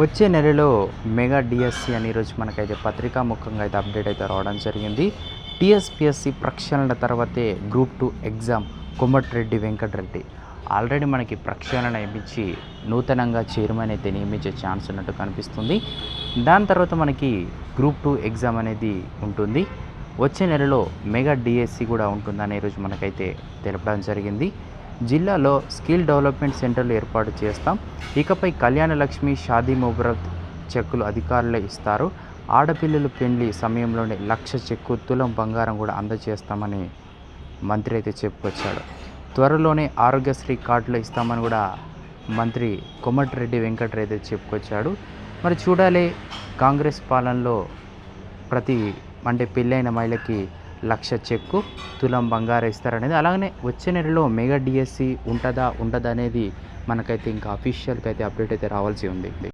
వచ్చే నెలలో mega DSC అని ఈరోజు మనకైతే పత్రికా ముఖంగా అయితే అప్డేట్ అయితే రావడం జరిగింది. టీఎస్పిఎస్సి ప్రక్షాళన తర్వాతే group two exam Komatireddy Venkatreddy. Already మనకి ప్రక్షాళన ఇప్పించి నూతనంగా చైర్మన్ అయితే నియమించే ఛాన్స్ ఉన్నట్టు కనిపిస్తుంది. దాని తర్వాత మనకి గ్రూప్ టూ ఎగ్జామ్ అనేది ఉంటుంది. వచ్చే నెలలో మెగా డిఎస్సి కూడా ఉంటుందని ఈరోజు మనకైతే తెలపడం జరిగింది. జిల్లాలో స్కిల్ డెవలప్మెంట్ సెంటర్లు ఏర్పాటు చేస్తాం. ఇకపై కళ్యాణ లక్ష్మి షాదీ ముబరత్ చెక్కులు అధికారులే ఇస్తారు. ఆడపిల్లలు పెళ్ళి సమయంలోనే లక్ష చెక్కు తులం బంగారం కూడా అందజేస్తామని మంత్రి అయితే చెప్పుకొచ్చాడు. త్వరలోనే ఆరోగ్యశ్రీ కార్డులు ఇస్తామని కూడా మంత్రి కొమటిరెడ్డి వెంకటరెడ్డి అయితే చెప్పుకొచ్చాడు. మరి చూడాలి కాంగ్రెస్ పాలనలో ప్రతి అంటే పెళ్ళైన మహిళకి లక్ష చెక్కు తులం బంగారం ఇస్తారనేది. అలాగనే వచ్చే నెలలో మెగా డిఎస్సి ఉంటుందా ఉండదా అనేది మనకైతే ఇంకా అఫీషియల్గా అయితే అప్డేట్ అయితే రావాల్సి ఉంది.